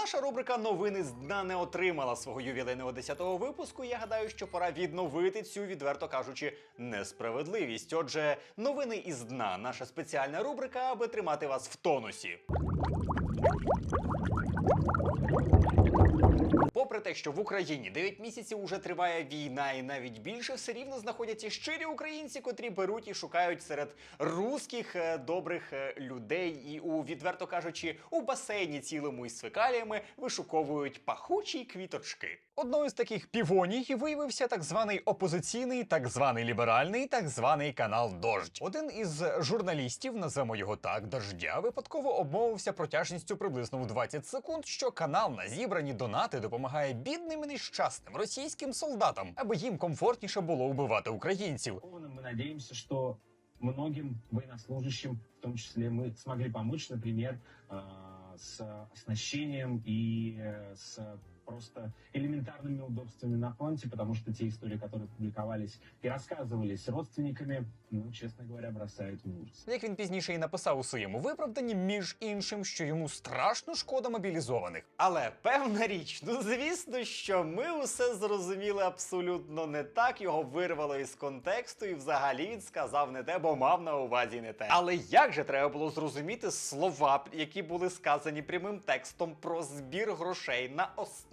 Наша рубрика Новини з дна не отримала свого ювілейного 10-го випуску. Я гадаю, що пора відновити цю, відверто кажучи, несправедливість. Отже, новини із дна наша спеціальна рубрика, аби тримати вас в тонусі. Попри те, що в Україні 9 місяців уже триває війна, і навіть більше все рівно знаходяться щирі українці, котрі беруть і шукають серед русських е, добрих е, людей, і у відверто кажучи, у басейні цілому із фекаліями вишуковують пахучі квіточки. Одною з таких півоній виявився так званий опозиційний, так званий ліберальний, так званий канал Дождь. Один із журналістів, назвемо його так, дождя, випадково обмовився протяжністю приблизно в 20 секунд, що канал на зібрані донати допомагає бідним і нещасним російським солдатам, аби їм комфортніше було вбивати українців. Мы надеемся, что многим военнослужащим, в том числе мы смогли помочь, например, э, с оснащением и э, с просто элементарными удобствами на фронте, потому что те истории, которые публиковались и рассказывались родственниками, ну, честно говоря, бросают в ужас. Як він пізніше і написав у своєму виправданні, між іншим, що йому страшно шкода мобілізованих. Але певна річ, ну звісно, що ми усе зрозуміли абсолютно не так. Його вирвало із контексту, і взагалі він сказав не те, бо мав на увазі не те. Але як же треба було зрозуміти слова, які були сказані прямим текстом про збір грошей на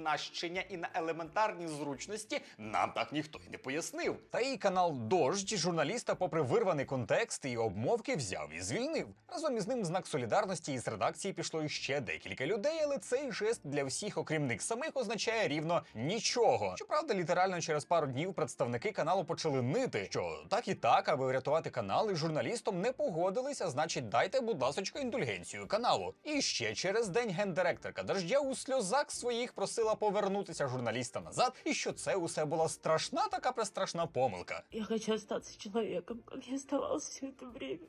оснащення і на елементарні зручності, нам так ніхто й не пояснив. Та і канал Дождь журналіста, попри вирваний контекст і обмовки, взяв і звільнив. Разом із ним знак солідарності із редакції пішло іще декілька людей, але цей жест для всіх, окрім них самих, означає рівно нічого. Щоправда, літерально через пару днів представники каналу почали нити, що так і так, аби врятувати канал, і журналістом не погодилися, значить, дайте, будь ласочка, індульгенцію каналу. І ще через день гендиректорка дождя у сльозах своїх просила повернутися журналіста назад, і що це усе була страшна така престрашна помилка. Я хочу остаться человеком, как я оставался все это время.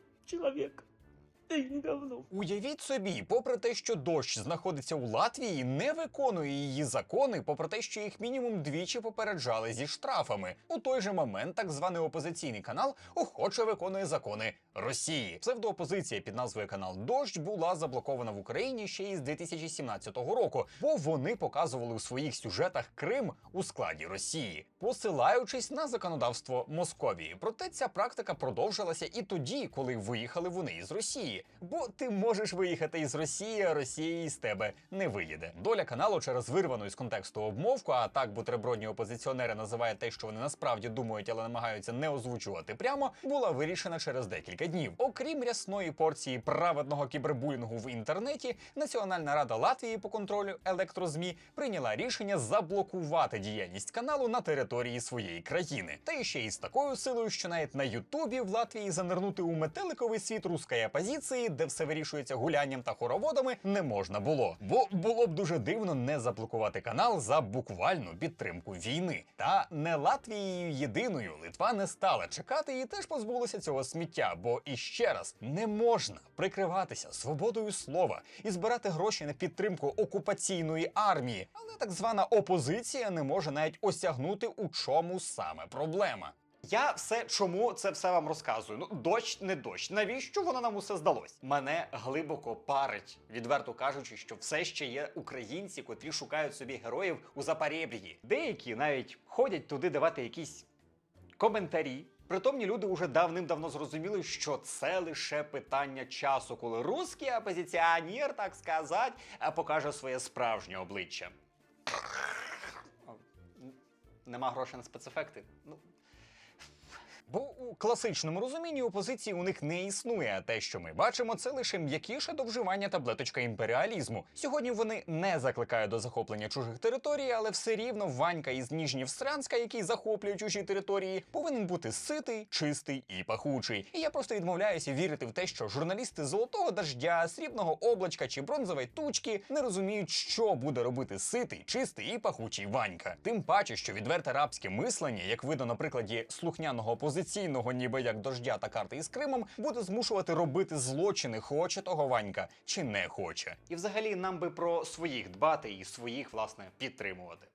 Говном. Уявіть собі, попри те, що дощ знаходиться у Латвії, не виконує її закони, попри те, що їх мінімум двічі попереджали зі штрафами. У той же момент так званий опозиційний канал охоче виконує закони Росії. Псевдоопозиція під назвою канал Дощ була заблокована в Україні ще із 2017 року, бо вони показували у своїх сюжетах Крим у складі Росії, посилаючись на законодавство Московії. Проте ця практика продовжилася і тоді, коли виїхали вони із Росії. Бо ти можеш виїхати із Росії, а Росія із тебе не виїде. Доля каналу через вирвану із контексту обмовку, а так бутербродні опозиціонери називають те, що вони насправді думають, але намагаються не озвучувати прямо, була вирішена через декілька днів. Окрім рясної порції праведного кібербулінгу в інтернеті, Національна рада Латвії по контролю електрозмі прийняла рішення заблокувати діяльність каналу на території своєї країни. Та ще із такою силою, що навіть на Ютубі в Латвії занирнути у метеликовий світ руської опозиції, де все вирішується гулянням та хороводами, не можна було. Бо було б дуже дивно не заблокувати канал за буквальну підтримку війни. Та не Латвією єдиною Литва не стала чекати і теж позбулася цього сміття. Бо і ще раз не можна прикриватися свободою слова і збирати гроші на підтримку окупаційної армії, але так звана опозиція не може навіть осягнути у чому саме проблема. Я все чому це все вам розказую. Ну, дощ не дощ. Навіщо воно нам усе здалось? Мене глибоко парить, відверто кажучи, що все ще є українці, котрі шукають собі героїв у Запорєбрії. Деякі навіть ходять туди давати якісь коментарі. Притомні люди вже давним-давно зрозуміли, що це лише питання часу, коли русський опозиціонер, так сказати, покаже своє справжнє обличчя. Нема грошей на спецефекти. Ну. Бо у класичному розумінні опозиції у них не існує. А те, що ми бачимо, це лише м'якіше до вживання таблеточка імперіалізму. Сьогодні вони не закликають до захоплення чужих територій, але все рівно Ванька із Ніжнівстранська, який захоплює чужі території, повинен бути ситий, чистий і пахучий. І я просто відмовляюся вірити в те, що журналісти золотого дождя, срібного облачка чи бронзової тучки не розуміють, що буде робити ситий, чистий і пахучий Ванька. Тим паче, що відверте рабське мислення, як видно на прикладі слухняного опозиційного, ніби як дождя та карти із Кримом, буде змушувати робити злочини, хоче того Ванька чи не хоче. І взагалі нам би про своїх дбати і своїх власне підтримувати.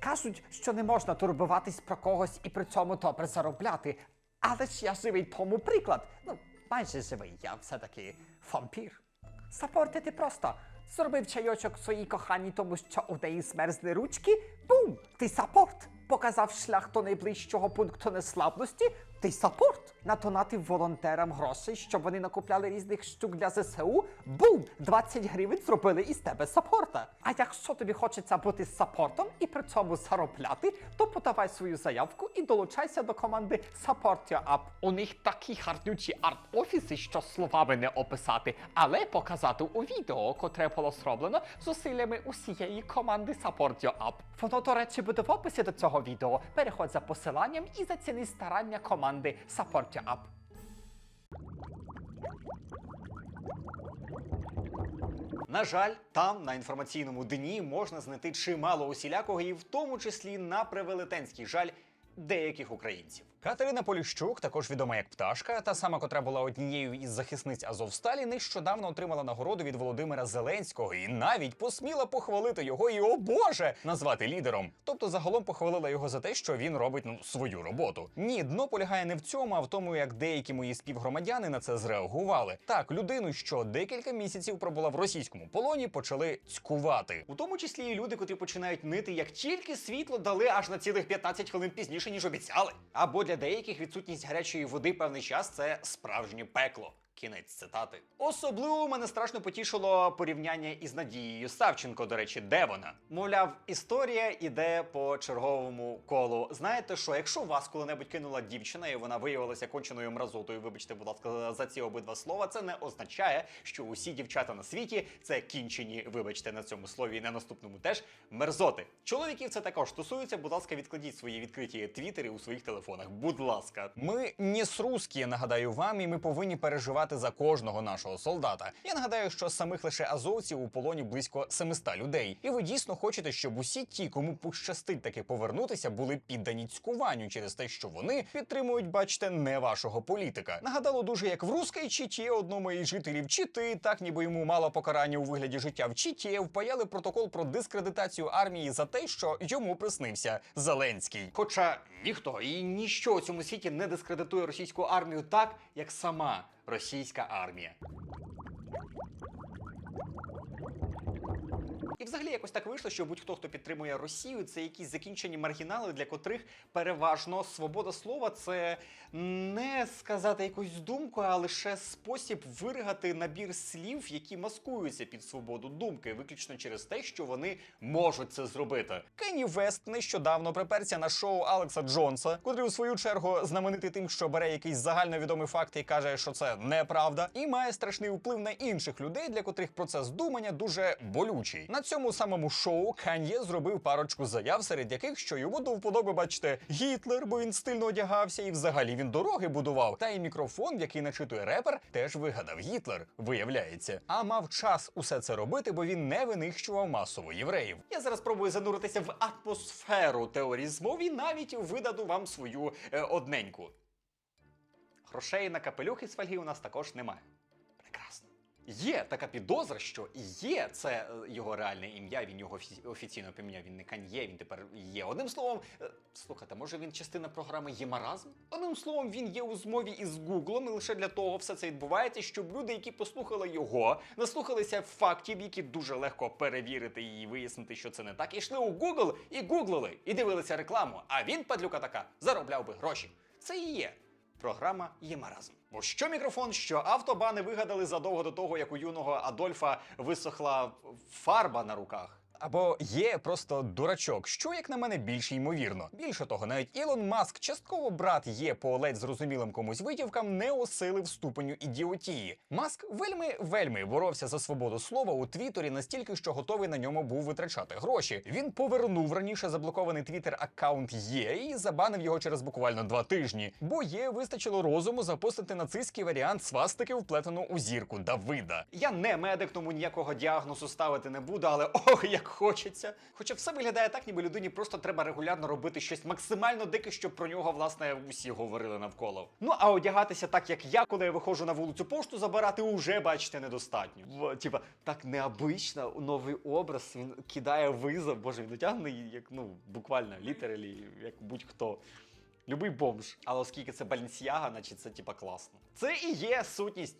Кажуть, що не можна турбуватись про когось і при цьому добре заробляти. Але ж я живий тому приклад. Ну, майже живий, я все-таки вампір. Саппорти ти просто зробив чайочок своїй коханій, тому що у неї змерзли ручки. Бум! Ти сапорт! Показав шлях до найближчого пункту неслабності. Ти саппорт! Надонатив волонтерам грошей, щоб вони накупляли різних штук для ЗСУ. Бум! 20 гривень зробили із тебе саппорта. А якщо тобі хочеться бути саппортом і при цьому заробляти, то подавай свою заявку і долучайся до команди Support Your App. У них такі гарнючі арт-офіси, що словами не описати, але показати у відео, котре було зроблено зусиллями усієї команди Support Your App. Воно, до речі, буде в описі до цього відео. Переходь за посиланням і заціни старання команди Support. На жаль, там на інформаційному дні можна знайти чимало усілякого, і в тому числі на превелетенський жаль деяких українців. Катерина Поліщук, також відома як пташка, та сама, котра була однією із захисниць Азовсталі, нещодавно отримала нагороду від Володимира Зеленського і навіть посміла похвалити його і, о Боже, назвати лідером. Тобто, загалом похвалила його за те, що він робить ну свою роботу. Ні, дно полягає не в цьому, а в тому, як деякі мої співгромадяни на це зреагували. Так, людину, що декілька місяців пробула в російському полоні, почали цькувати. У тому числі і люди, котрі починають нити, як тільки світло дали аж на цілих 15 хвилин пізніше, ніж обіцяли. Або для деяких відсутність гарячої води певний час це справжнє пекло. Кінець цитати. Особливо мене страшно потішило порівняння із Надією Савченко. До речі, де вона? Мовляв, історія іде по черговому колу. Знаєте що, якщо вас коли-небудь кинула дівчина, і вона виявилася конченою мразотою, вибачте, будь ласка, за ці обидва слова, це не означає, що усі дівчата на світі це кінчені, вибачте, на цьому слові і на наступному теж мерзоти. Чоловіків це також стосується. Будь ласка, відкладіть свої відкриті твіттери у своїх телефонах. Будь ласка, ми не русські, нагадаю вам, і ми повинні переживати за кожного нашого солдата. Я нагадаю, що самих лише азовців у полоні близько 700 людей. І ви дійсно хочете, щоб усі ті, кому пощастить таки повернутися, були піддані цькуванню через те, що вони підтримують, бачите, не вашого політика. Нагадало дуже, як в руській чіті одному із жителів Чити, так ніби йому мало покарання у вигляді життя в Чіті, впаяли протокол про дискредитацію армії за те, що йому приснився Зеленський. Хоча ніхто і ніщо у цьому світі не дискредитує російську армію так, як сама російська армія. Взагалі якось так вийшло, що будь-хто, хто підтримує Росію, це якісь закінчені маргінали, для котрих переважно свобода слова це не сказати якусь думку, а лише спосіб виригати набір слів, які маскуються під свободу думки, виключно через те, що вони можуть це зробити. Кенні Вест нещодавно приперся на шоу Алекса Джонса, котрий у свою чергу знаменитий тим, що бере якийсь загальновідомий факт і каже, що це неправда, і має страшний вплив на інших людей, для котрих процес думання дуже болючий. На цьому самому шоу Кан'є зробив парочку заяв, серед яких що йому до вподоби, бачите, Гітлер, бо він стильно одягався, і взагалі він дороги будував. Та й мікрофон, який начитує репер, теж вигадав Гітлер, виявляється. А мав час усе це робити, бо він не винищував масово євреїв. Я зараз спробую зануритися в атмосферу теорії змов і навіть видаду вам свою е, одненьку. Грошей на капелюх із фольги у нас також немає. Прекрасно. Є така підозра, що є це е, його реальне ім'я. Він його офі- офіційно поміняв. Він не кан'є, він тепер є. Одним словом, е, слухайте, може він частина програми Ємаразм? Одним словом, він є у змові із Гуглом, і лише для того все це відбувається, щоб люди, які послухали його, наслухалися фактів, які дуже легко перевірити і вияснити, що це не так. Ішли у Google і гуглили, і дивилися рекламу. А він, падлюка така, заробляв би гроші. Це і є програма Ємаразм. Бо що мікрофон, що автобани вигадали задовго до того, як у юного Адольфа висохла фарба на руках. Або є просто дурачок, що, як на мене, більш ймовірно. Більше того, навіть Ілон Маск, частково брат є по ледь зрозумілим комусь витівкам, не осилив ступеню ідіотії. Маск вельми вельми боровся за свободу слова у Твіттері настільки, що готовий на ньому був витрачати гроші. Він повернув раніше заблокований твіттер аккаунт є і забанив його через буквально два тижні. Бо є вистачило розуму запостити нацистський варіант свастики, вплетену у зірку Давида. Я не медик, тому ніякого діагнозу ставити не буду, але ох, як хочеться. Хоча все виглядає так, ніби людині просто треба регулярно робити щось максимально дике, щоб про нього власне усі говорили навколо. Ну а одягатися так, як я, коли я виходжу на вулицю пошту забирати, уже бачите недостатньо. Типа так необично, новий образ. Він кидає визов. Боже, він одягнений, як ну буквально літералі, як будь-хто. Любий бомж. Але оскільки це Балінсіага, значить це типа класно. Це і є сутність.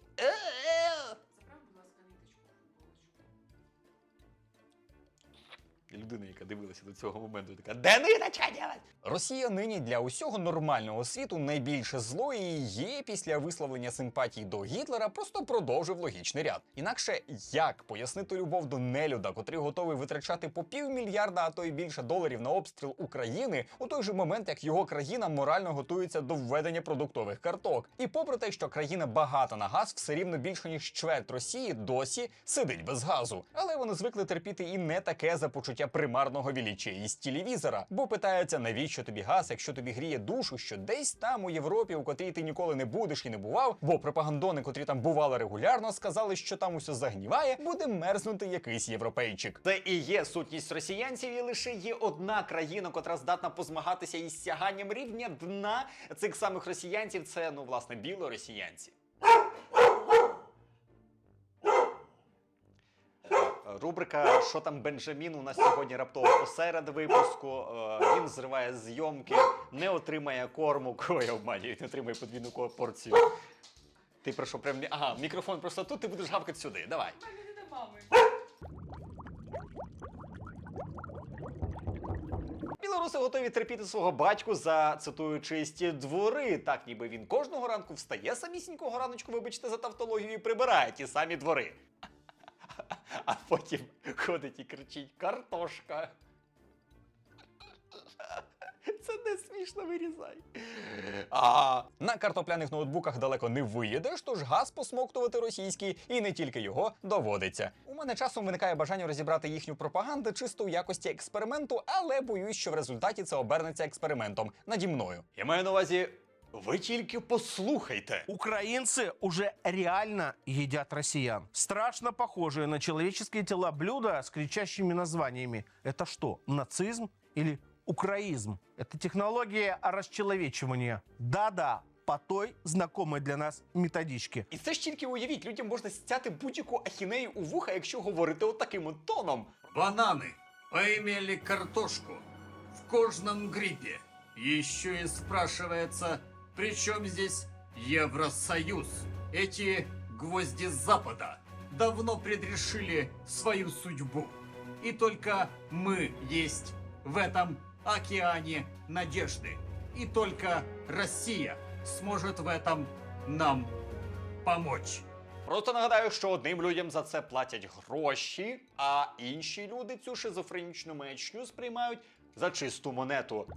Людина, яка дивилася до цього моменту, така де ниточка ділать? Росія нині для усього нормального світу найбільше зло і є після висловлення симпатій до Гітлера просто продовжив логічний ряд. Інакше як пояснити любов до нелюда, котрий готовий витрачати по півмільярда, а то й більше доларів на обстріл України у той же момент, як його країна морально готується до введення продуктових карток. І попри те, що країна багата на газ, все рівно більше ніж чверть Росії досі сидить без газу. Але вони звикли терпіти і не таке за почуття примарного віліччя із телевізора, бо питаються, навіщо тобі газ, якщо тобі гріє душу, що десь там у Європі, у котрій ти ніколи не будеш і не бував, бо пропагандони, котрі там бували регулярно, сказали, що там усе загніває, буде мерзнути якийсь європейчик. Це і є сутність росіянців, і лише є одна країна, котра здатна позмагатися із сяганням рівня дна цих самих росіянців. Це ну власне білоросіянці. Рубрика Що там Бенджамін у нас сьогодні раптово посеред випуску. Е, Він зриває зйомки, не отримає корму, кого я обманюю, не отримає подвійну порцію. Ти про що прям. Ага, мікрофон просто тут, ти будеш гавкати сюди. Давай. Білоруси готові терпіти свого батьку за цитую чисті двори. Так, ніби він кожного ранку встає самісінького раночку, вибачте за тавтологію, і прибирає ті самі двори. А потім ходить і кричить картошка. Це не смішно вирізай. А на картопляних ноутбуках далеко не виїдеш, тож газ посмоктувати російський, і не тільки його доводиться. У мене часом виникає бажання розібрати їхню пропаганду чисто у якості експерименту, але боюсь, що в результаті це обернеться експериментом наді мною. Я маю на увазі, ви тільки послухайте. Украинцы уже реально едят россиян. Страшно похожие на человеческие тела блюда с кричащими названиями. Это что, нацизм или украизм? Это технология расчеловечивания. Да-да, по той знакомой для нас методичке. І це ж тільки уявіть, людям можна стяти будь-яку ахінею у вуха, якщо говорити отаким от тоном. Бананы поимели картошку в кожном гриппе. Еще и спрашивается, при чем здесь Евросоюз? Эти гвозди Запада давно предрешили свою судьбу. И только мы есть в этом океане надежды. И только Россия сможет в этом нам помочь. Просто нагадаю, що одним людям за це платять гроші, а інші люди цю шизофренічну маячню сприймають за чисту монету.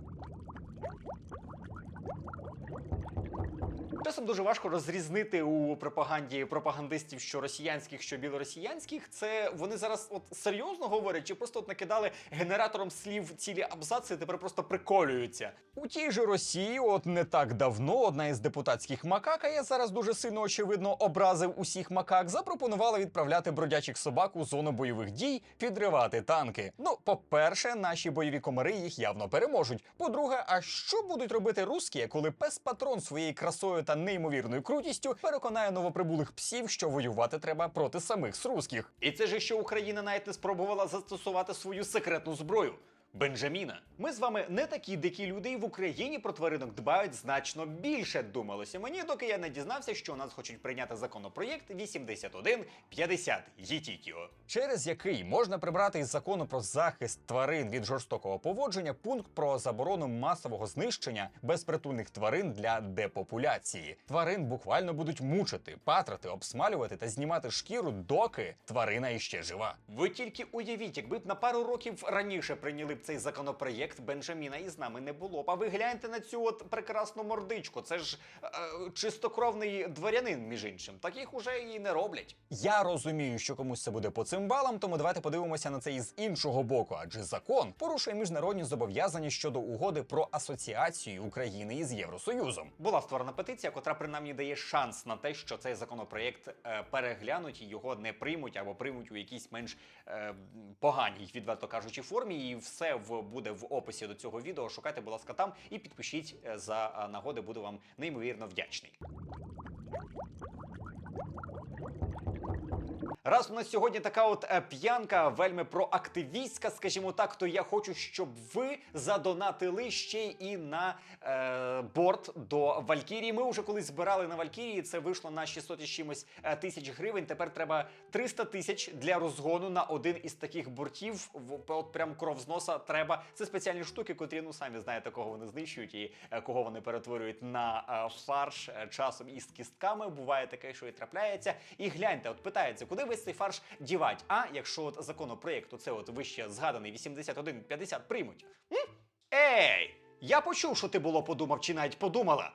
Часом дуже важко розрізнити у пропаганді пропагандистів, що росіянських, що білоросіянських. Це вони зараз от серйозно говорять, чи просто от накидали генератором слів цілі абзаци, тепер просто приколюються. У тій же Росії, от не так давно, одна із депутатських макак, а я зараз дуже сильно очевидно образив усіх макак, запропонувала відправляти бродячих собак у зону бойових дій, підривати танки. Ну, по-перше, наші бойові комари їх явно переможуть. По-друге, а що будуть робити русські, коли пес патрон своєю красою та неймовірною крутістю переконає новоприбулих псів, що воювати треба проти самих сруських. І це ж що Україна навіть не спробувала застосувати свою секретну зброю. Бенджаміна, ми з вами не такі дикі люди, і в Україні про тваринок дбають значно більше. Думалося мені, доки я не дізнався, що у нас хочуть прийняти законопроєкт 8150 ЄТІКІО, через який можна прибрати із закону про захист тварин від жорстокого поводження пункт про заборону масового знищення безпритульних тварин для депопуляції. Тварин буквально будуть мучити, патрати, обсмалювати та знімати шкіру, доки тварина іще жива. Ви тільки уявіть, якби б на пару років раніше прийняли б цей законопроєкт, Бенджаміна із нами не було. А ви гляньте на цю от прекрасну мордичку. Це ж е, чистокровний дворянин, між іншим. Таких уже і не роблять. Я розумію, що комусь це буде по цим балам, тому давайте подивимося на це із іншого боку, адже закон порушує міжнародні зобов'язання щодо угоди про асоціацію України із Євросоюзом. Була створена петиція, котра принаймні дає шанс на те, що цей законопроєкт е, переглянуть і його не приймуть або приймуть у якійсь менш е, поганій, відверто кажучи, формі. І все в буде в описі до цього відео. Шукайте, будь ласка, там і підпишіть е, за е, нагоди. Буду вам неймовірно вдячний. Раз у нас сьогодні така от е, п'янка, вельми проактивістська, скажімо так, то я хочу, щоб ви задонатили ще і на е, борт до Валькірії. Ми вже колись збирали на Валькірії. Це вийшло на 600 із чимось е, тисяч гривень. Тепер треба 300 тисяч для розгону на один із таких бортів. От прям кров з носа треба. Це спеціальні штуки, котрі ну самі знаєте, кого вони знищують і е, кого вони перетворюють на фарш часом із кістками. Буває таке, що і трапляється. І гляньте, от питається, куди цей фарш дівать? А якщо от законопроєкт, це от вище згаданий 8150 приймуть. М? Ей! Я почув, що ти було подумав, чи навіть подумала.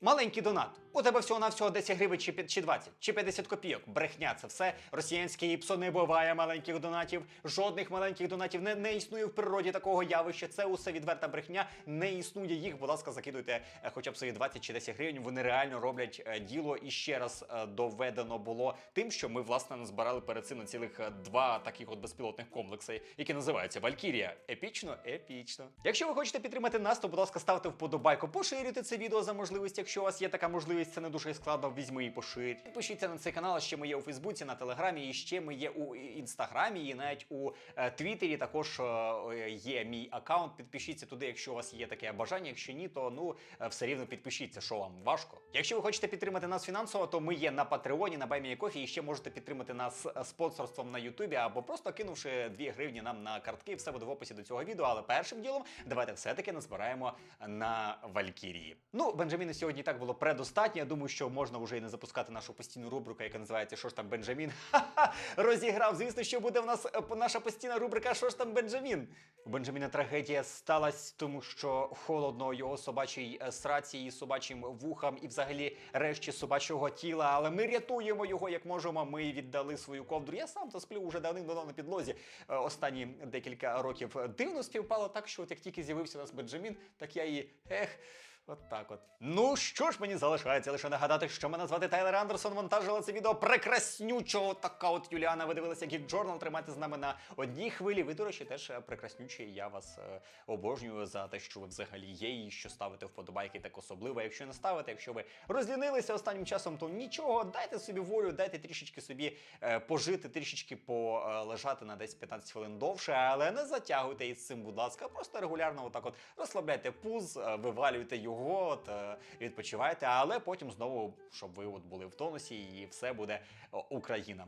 Маленький донат. У тебе всього навсього 10 гривень чи, чи 20, чи 50 копійок. Брехня, це все. Росіянське іпсо не буває маленьких донатів. Жодних маленьких донатів не, не існує в природі такого явища. Це усе відверта брехня. Не існує їх. Будь ласка, закидуйте е, хоча б свої 20 чи 10 гривень. Вони реально роблять е, діло. І ще раз е, доведено було тим, що ми власне назбирали перед цим на цілих два таких от безпілотних комплекси, які називаються Валькірія. Епічно, епічно. Якщо ви хочете підтримати нас, то будь ласка, ставте вподобайку, поширюйте це відео за можливості. Якщо у вас є така можливість, це не дуже складно. Візьми і поширь. Підпишіться на цей канал. Ще ми є у Фейсбуці, на Телеграмі, і ще ми є у інстаграмі, і навіть у е, Твіттері також е, є мій аккаунт. Підпишіться туди, якщо у вас є таке бажання. Якщо ні, то ну е, все рівно підпишіться, що вам важко. Якщо ви хочете підтримати нас фінансово, то ми є на Патреоні, на Баймі Кофі, і ще можете підтримати нас е, спонсорством на Ютубі або просто кинувши 2 гривні нам на картки. Все буде в описі до цього відео. Але першим ділом давайте все-таки назбираємо на Валькірії. Ну, Бенджаміна сьогодні так було предостатньо. Я думаю, що можна вже і не запускати нашу постійну рубрику, яка називається Що ж там Бенджамін? Ха-ха! Розіграв. Звісно, що буде в нас е, наша постійна рубрика Що ж там Бенджамін? У Бенджаміна трагедія сталася, тому що холодно його собачій е, сраці і собачим вухам, і взагалі решті собачого тіла. Але ми рятуємо його як можемо. Ми віддали свою ковдру. Я сам то сплю вже давним-давно на підлозі. Е, Останні декілька років дивно співпало так, що от як тільки з'явився у нас Бенджамін, так я і ех. От так от. Ну що ж мені залишається лише нагадати, що мене звати Тайлер Андерсон. Монтажила це відео прекраснючого. Така от Юліана. Ви дивилися Geek Journal. Тримайте з нами на одній хвилі. Ви, до речі, теж е, прекраснючі. Я вас е, обожнюю за те, що ви взагалі є, і що ставите вподобайки так особливо. Якщо не ставите, якщо ви розлінилися останнім часом, то нічого, дайте собі волю, дайте трішечки собі е, пожити, трішечки полежати на десь 15 хвилин довше, але не затягуйте із цим, будь ласка. Просто регулярно отак от розслабляйте пуз, е, вивалюйте його, от, е, відпочивайте, але потім знову, щоб ви от були в тонусі, і все буде Україна.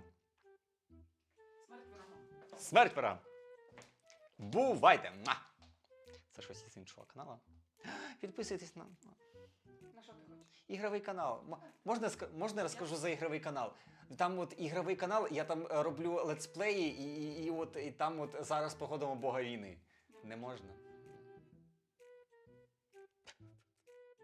Смерть ворогам! Бувайте! Муа! Це щось із іншого каналу. Підписуйтесь на. На що ти хочеш? Ігровий канал. Можна, можна я розкажу за ігровий канал? Там от ігровий канал, я там е, роблю летсплеї, і, і, і от і там от зараз походимо Бога війни. Не можна.